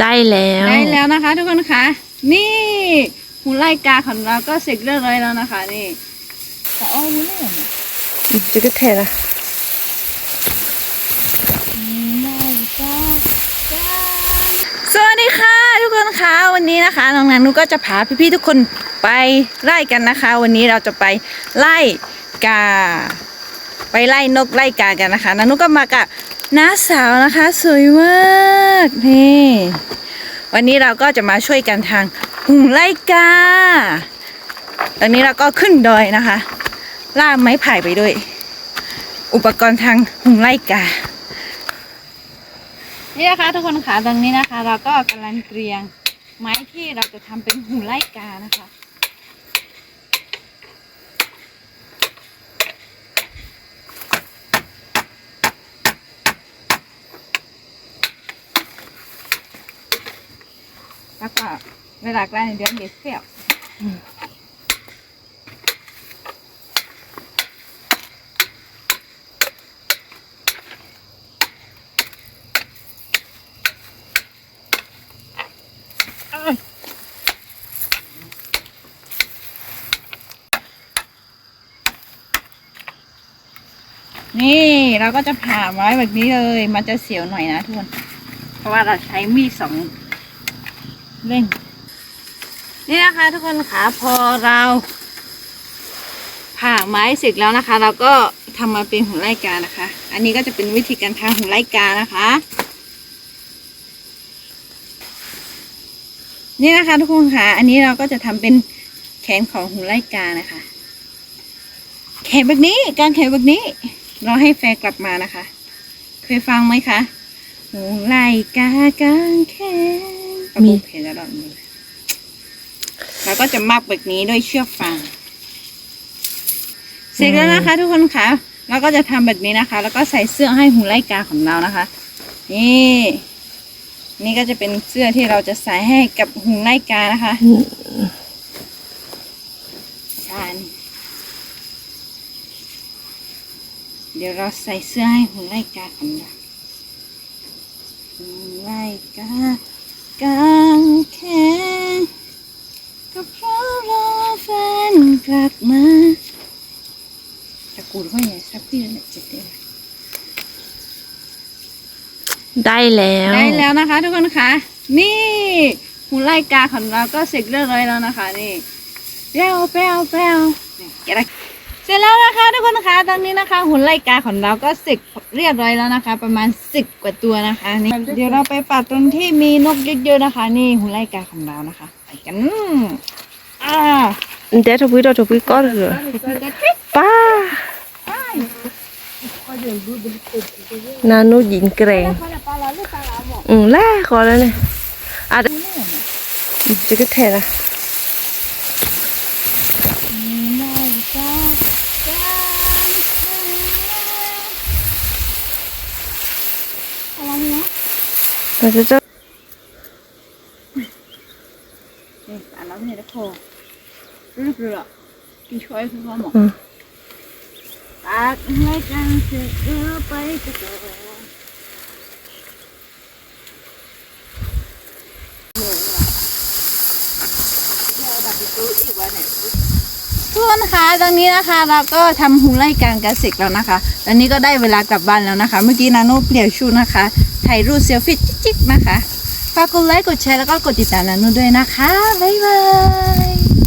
ได้แล้ว ได้แล้วนะคะ ทุกคนคะนี่หูไล่กาของเราก็เสร็จเรียบร้อยแล้วนะคะ นี่แต่อ้อยนี่ไม่เหมือจะก็เทละสวัสดีค่ะ ทุกคนคะวันนี้นะคะน้องนางนุก็จะพาพี่ๆทุกคนไปไล่กันนะคะ วันนี้เราจะไปไล่กา ไปไล่นกไล่กากันนะคะนานุก็มากับ น้าสาวนะคะ สวยมากนี่วันนี้เราก็จะมาช่วยกันทางหุงไล่กาตอนนี้เราก็ขึ้นดอยนะคะล่ากไม้ไผ่ไปด้วย อุปกรณ์ทางหุงไล่กา นี่นะคะทุกคนค่ะตรงนี้นะคะ เราก็กำลังเตรียมไม้ที่เราจะทำเป็นหูไล่กานะคะ แล้วก็เวลากลางเดือนเด็ดเสี่ยวนี่เราก็จะผ่าไม้แบบนี้เลย มันจะเสียวหน่อยนะทุกคน เพราะว่าเราใช้มีดสอง เล่ง นี่นะคะทุกคนค่ะพอเราผ่าไม้เสร็จแล้วนะคะ เราก็ทำมาเป็นหุ่นไล่กานะคะ อันนี้ก็จะเป็นวิธีการทำหุ่นไล่กานะคะ นี่นะคะทุกคนค่ะ อันนี้เราก็จะทำเป็นแขนของหุ่นไล่กานะคะ แขนแบบนี้ การแขนแบบนี้ เราให้แฟนกลับมานะคะ เคยฟังไหมคะหุ่นไล่กากางแขน เอามีบุกเห็นแล้วเรามีเราก็จะมัดแบบนี้ด้วยเชือกฟางเสร็จแล้วนะคะ ทุกคนค่ะเราก็จะทำแบบนี้นะคะ แล้วก็ใส่เสื้อให้หุ่นไล่กาของเรานะคะ นี่ นี่ก็จะเป็นเสื้อที่เราจะใส่ให้กับหุ่นไล่กานะคะใช่เดี๋ยวเราใส่เสื้อให้หุ่นไล่กาของเราหุ่นไล่กา กางแขนก็เพราะรอแฟนกลับมาจะกูดว่าไงสักพี่เนี่ยจะเต้นได้แล้ว ได้แล้วนะคะ ทุกคนคะนี่หุ่นไล่กาของเราก็เสร็จเรียบร้อยแล้วนะคะนี่เปรี้ยวเปรี้ยวเปรี้ยวเนี่ยแกะได้เสร็จแล้วนะคะทุกคนคะตอนนี้นะคะหุ่นไล่กาของเราก็เสร็จ เรียบร้อยแล้วนะคะ ประมาณสิบกว่าตัวนะคะนี่เดี๋ยวเราไปปักตรงที่มีนกเยอะๆนะคะ นี่หุ่นไล่กาของเรานะคะไปกันอ่าเดี๋ยวทวีเราทวีก็เหรอป้านานุหญิงแกร่งอืมแล่ขอแล้วเนี่ยอะจะก็แท้ละ เราจะจะนี่อ่านแล้วเนี่ยนะพอรู้เรือกินช่วยคือพ่อหมออืมปากให้กันเสร็จเออไปจะก่อนทุกคนนะคะตอนนี้นะคะเราก็ทำหุงไล่การกระสิกแล้วนะคะตอนนี้ก็ได้เวลากลับบ้านแล้วนะคะ เมื่อกี้นาโนเปลี่ยวชุดนะคะ ถ่ายรูปเซลฟี่จิ๊กๆนะคะฝากกดไลค์กดแชร์แล้วก็กดติดตามนาโนด้วยนะคะ บ๊ายบาย